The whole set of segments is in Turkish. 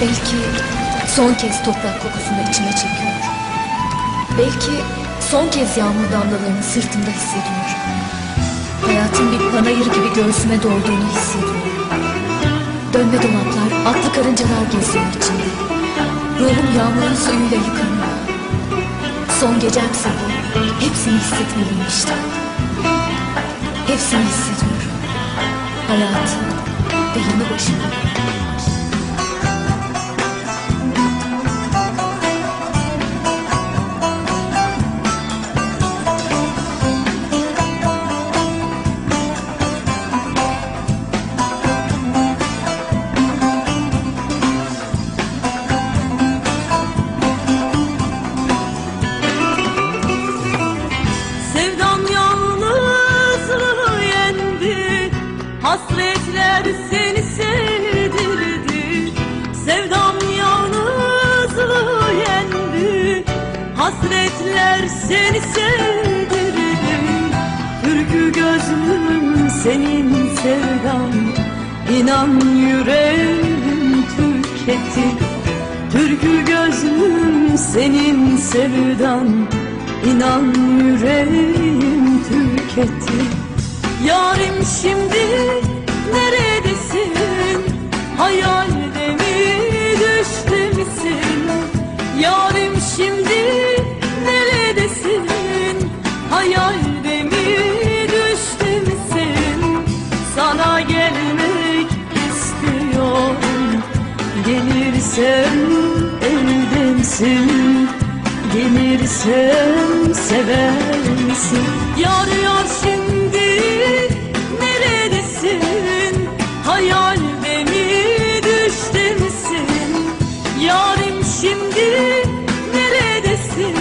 Belki son kez toprak kokusunu içime çekiyor. Belki son kez yağmur damlalarını sırtımda hissediyorum. Hayatın bir panayır gibi göğsüme dolduğunu hissediyorum. Dönme dolaplar, atlı karıncalar geziyor içimde. Ruhum yağmurun suyuyla yıkanıyor. Son gecemse bu. Hepsini hissetmeliyim işte. Hepsini hissediyorum. Hayatı ve yanı başımı. Hasretler seni sevdirdi. Sevdam yalnızlığı yendi. Hasretler seni sevdirdi. Türkü gözlüm senin sevdan İnan yüreğim tüketti Türkü gözlüm senin sevdan İnan yüreğim tüketti Yarim şimdi neredesin Gelirsen evdensin Gelirsen sever misin? Yar yar şimdi neredesin? Hayalde mi düştü misin? Yarim şimdi neredesin?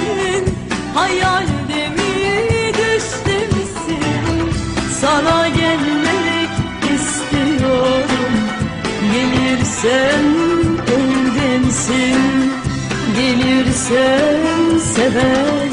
Hayalde mi düştü misin? Sana gelmek istiyorum. Gelirsen Gelirsen sever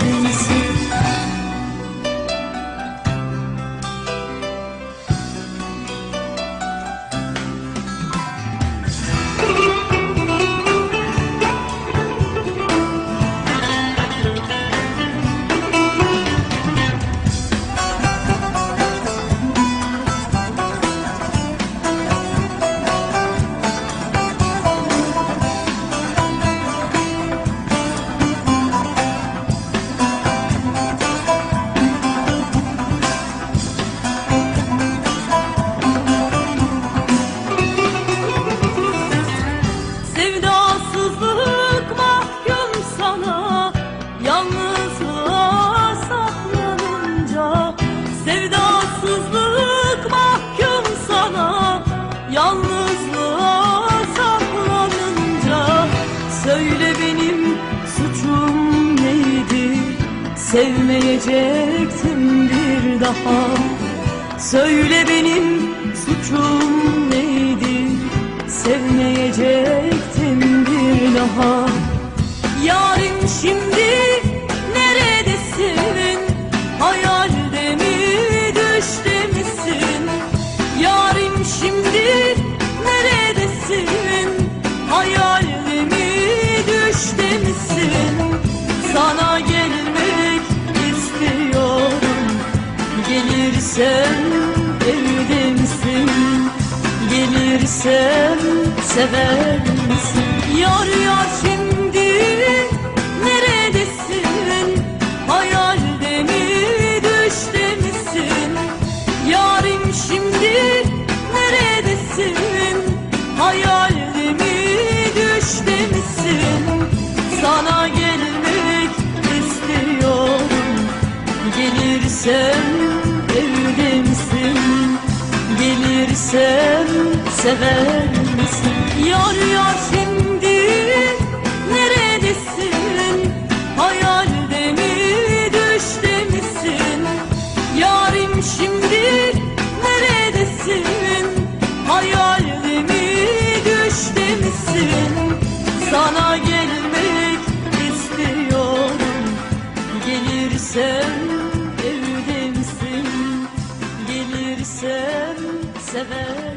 Sevmeyecektim bir daha. Söyle benim suçum neydi? Sevmeyecektim bir daha. Yarim şimdi Gelirsen evde misin Gelirsen sever misin? Yar yar Gelirsen sever misin? Yar yar şimdi neredesin? Hayalde mi düştü misin? Yarim şimdi neredesin? Hayalde mi düştü misin? Sana gelmek istiyorum. Gelirsen sever misin?